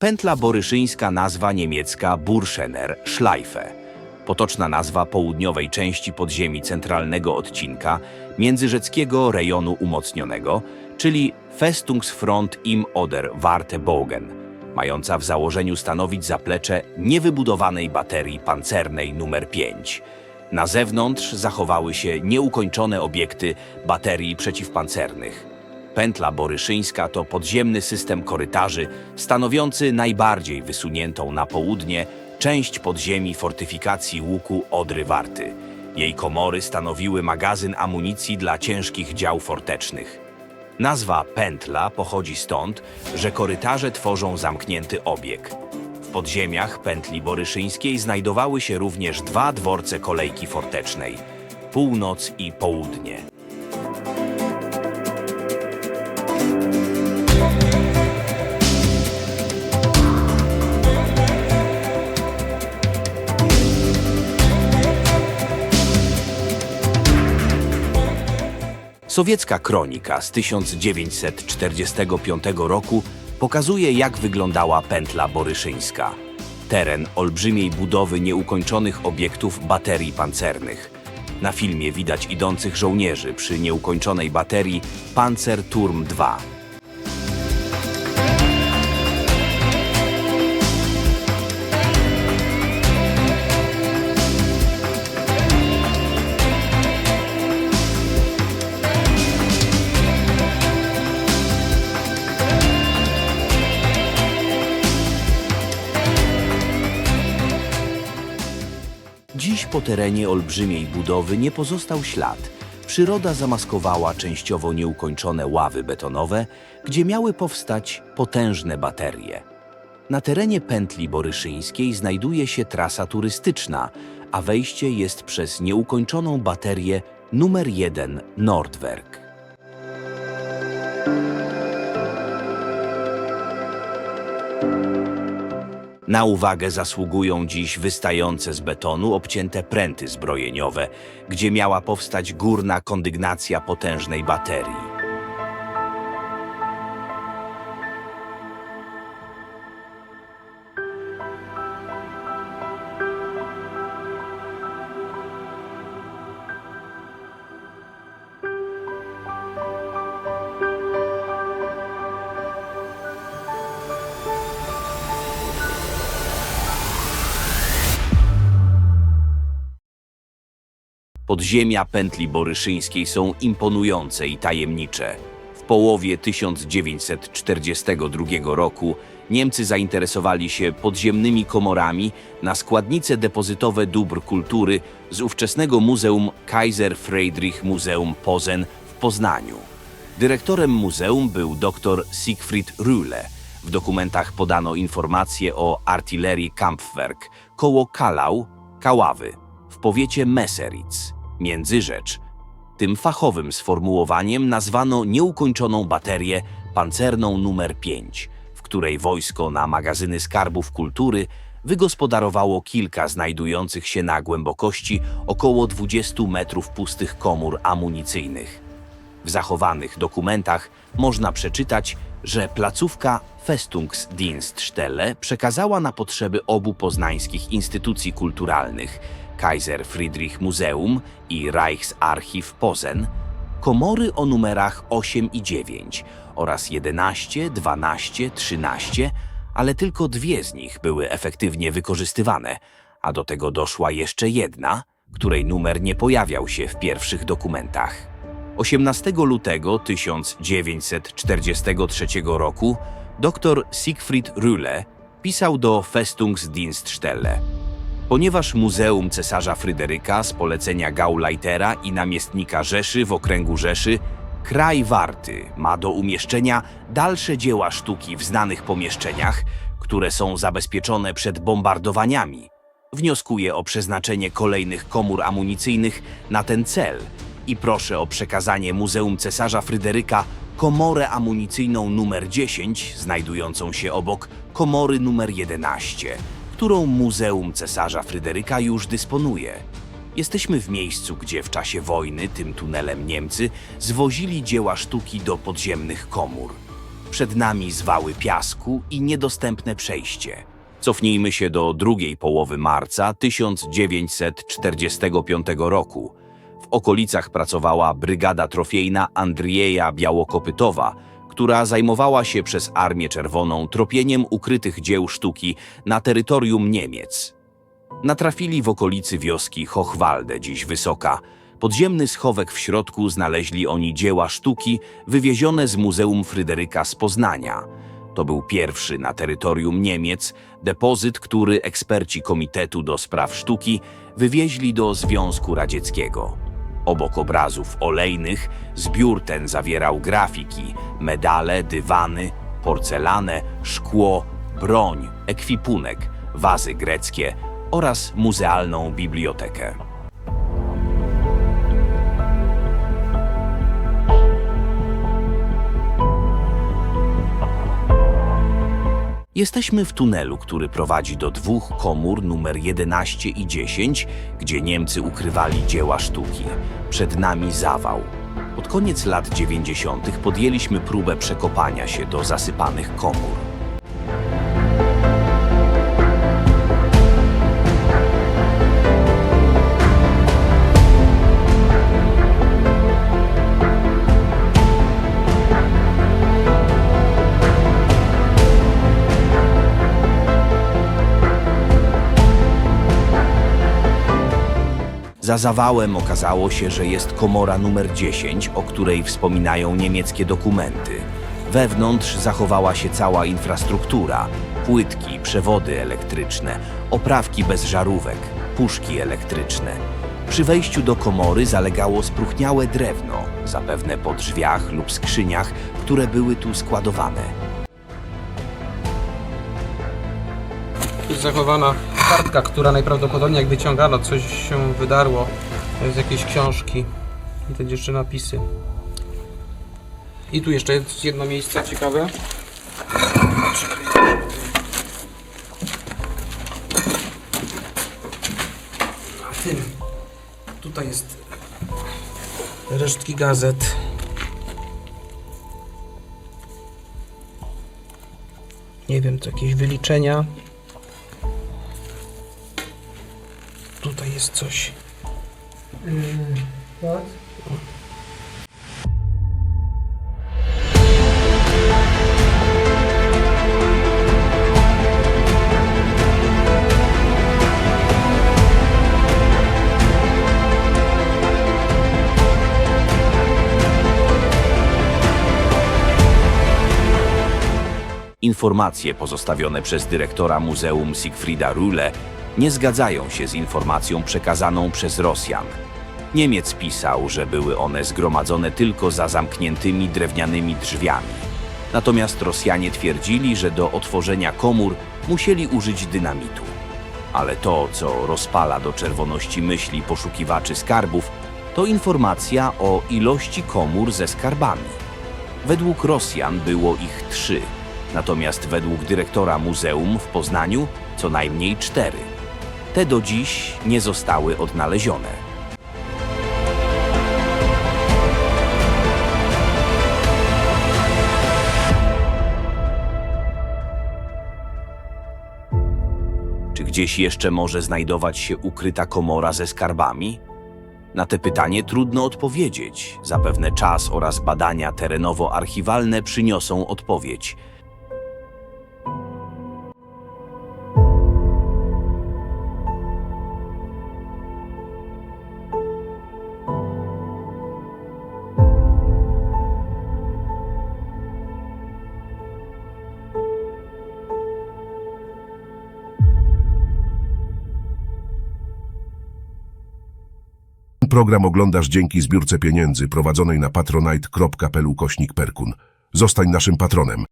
Pętla boryszyńska nazwa niemiecka Burschener Schleife. Potoczna nazwa południowej części podziemi centralnego odcinka międzyrzeckiego rejonu umocnionego, czyli Festungsfront im Oder Wartebogen, mająca w założeniu stanowić zaplecze niewybudowanej baterii pancernej numer 5. Na zewnątrz zachowały się nieukończone obiekty baterii przeciwpancernych. Pętla boryszyńska to podziemny system korytarzy stanowiący najbardziej wysuniętą na południe część podziemi fortyfikacji łuku Odry Warty. Jej komory stanowiły magazyn amunicji dla ciężkich dział fortecznych. Nazwa pętla pochodzi stąd, że korytarze tworzą zamknięty obieg. W podziemiach pętli boryszyńskiej znajdowały się również dwa dworce kolejki fortecznej północ i południe. Sowiecka kronika z 1945 roku pokazuje, jak wyglądała pętla boryszyńska. Teren olbrzymiej budowy nieukończonych obiektów baterii pancernych. Na filmie widać idących żołnierzy przy nieukończonej baterii Panzer Turm II. Dziś po terenie olbrzymiej budowy nie pozostał ślad. Przyroda zamaskowała częściowo nieukończone ławy betonowe, gdzie miały powstać potężne baterie. Na terenie pętli boryszyńskiej znajduje się trasa turystyczna, a wejście jest przez nieukończoną baterię numer 1 Nordwerk. Na uwagę zasługują dziś wystające z betonu obcięte pręty zbrojeniowe, gdzie miała powstać górna kondygnacja potężnej baterii. Podziemia pętli boryszyńskiej są imponujące i tajemnicze. W połowie 1942 roku Niemcy zainteresowali się podziemnymi komorami na składnice depozytowe dóbr kultury z ówczesnego Muzeum Kaiser Friedrich Museum Posen w Poznaniu. Dyrektorem muzeum był dr Siegfried Rühle. W dokumentach podano informacje o artylerii Kampfwerk koło Kalau, Kaławy, w powiecie Messeritz, Międzyrzecz. Tym fachowym sformułowaniem nazwano nieukończoną baterię pancerną numer 5, w której wojsko na magazyny skarbów kultury wygospodarowało kilka znajdujących się na głębokości około 20 metrów pustych komór amunicyjnych. W zachowanych dokumentach można przeczytać, że placówka Festungsdienststelle przekazała na potrzeby obu poznańskich instytucji kulturalnych Kaiser Friedrich Museum i Reichsarchiv Posen komory o numerach 8 i 9 oraz 11, 12, 13, ale tylko dwie z nich były efektywnie wykorzystywane, a do tego doszła jeszcze jedna, której numer nie pojawiał się w pierwszych dokumentach. 18 lutego 1943 roku dr Siegfried Rühle pisał do Festungsdienststelle. Ponieważ Muzeum Cesarza Fryderyka z polecenia Gauleitera i namiestnika Rzeszy w okręgu Rzeszy Kraj Warty ma do umieszczenia dalsze dzieła sztuki w znanych pomieszczeniach, które są zabezpieczone przed bombardowaniami. Wnioskuję o przeznaczenie kolejnych komór amunicyjnych na ten cel i proszę o przekazanie Muzeum Cesarza Fryderyka komorę amunicyjną numer 10, znajdującą się obok komory numer 11, którą Muzeum Cesarza Fryderyka już dysponuje. Jesteśmy w miejscu, gdzie w czasie wojny tym tunelem Niemcy zwozili dzieła sztuki do podziemnych komór. Przed nami zwały piasku i niedostępne przejście. Cofnijmy się do drugiej połowy marca 1945 roku. W okolicach pracowała brygada trofejna Andrieja Białokopytowa, która zajmowała się przez Armię Czerwoną tropieniem ukrytych dzieł sztuki na terytorium Niemiec. Natrafili w okolicy wioski Hochwalde, dziś Wysoka. Podziemny schowek w środku znaleźli oni dzieła sztuki wywiezione z Muzeum Fryderyka z Poznania. To był pierwszy na terytorium Niemiec depozyt, który eksperci Komitetu do Spraw Sztuki wywieźli do Związku Radzieckiego. Obok obrazów olejnych zbiór ten zawierał grafiki, medale, dywany, porcelanę, szkło, broń, ekwipunek, wazy greckie oraz muzealną bibliotekę. Jesteśmy w tunelu, który prowadzi do dwóch komór numer 11 i 10, gdzie Niemcy ukrywali dzieła sztuki. Przed nami zawał. Pod koniec lat 90. podjęliśmy próbę przekopania się do zasypanych komór. Za zawałem okazało się, że jest komora numer 10, o której wspominają niemieckie dokumenty. Wewnątrz zachowała się cała infrastruktura: płytki, przewody elektryczne, oprawki bez żarówek, puszki elektryczne. Przy wejściu do komory zalegało spróchniałe drewno, zapewne po drzwiach lub skrzyniach, które były tu składowane. Jest zachowana kartka, która najprawdopodobniej jak wyciągano, coś się wydarło z jakiejś książki. Widać jeszcze napisy. I tu jeszcze jest jedno miejsce ciekawe. Na tym. Tutaj jest resztki gazet. Nie wiem, to jakieś wyliczenia. Tutaj jest coś. Informacje pozostawione przez dyrektora Muzeum Siegfrieda Rule nie zgadzają się z informacją przekazaną przez Rosjan. Niemiec pisał, że były one zgromadzone tylko za zamkniętymi drewnianymi drzwiami. Natomiast Rosjanie twierdzili, że do otworzenia komór musieli użyć dynamitu. Ale to, co rozpala do czerwoności myśli poszukiwaczy skarbów, to informacja o ilości komór ze skarbami. Według Rosjan było ich trzy, natomiast według dyrektora muzeum w Poznaniu co najmniej cztery. Te do dziś nie zostały odnalezione. Czy gdzieś jeszcze może znajdować się ukryta komora ze skarbami? Na te pytanie trudno odpowiedzieć. Zapewne czas oraz badania terenowo-archiwalne przyniosą odpowiedź. Program oglądasz dzięki zbiórce pieniędzy prowadzonej na patronite.pl ukośnik Perkun. Zostań naszym patronem.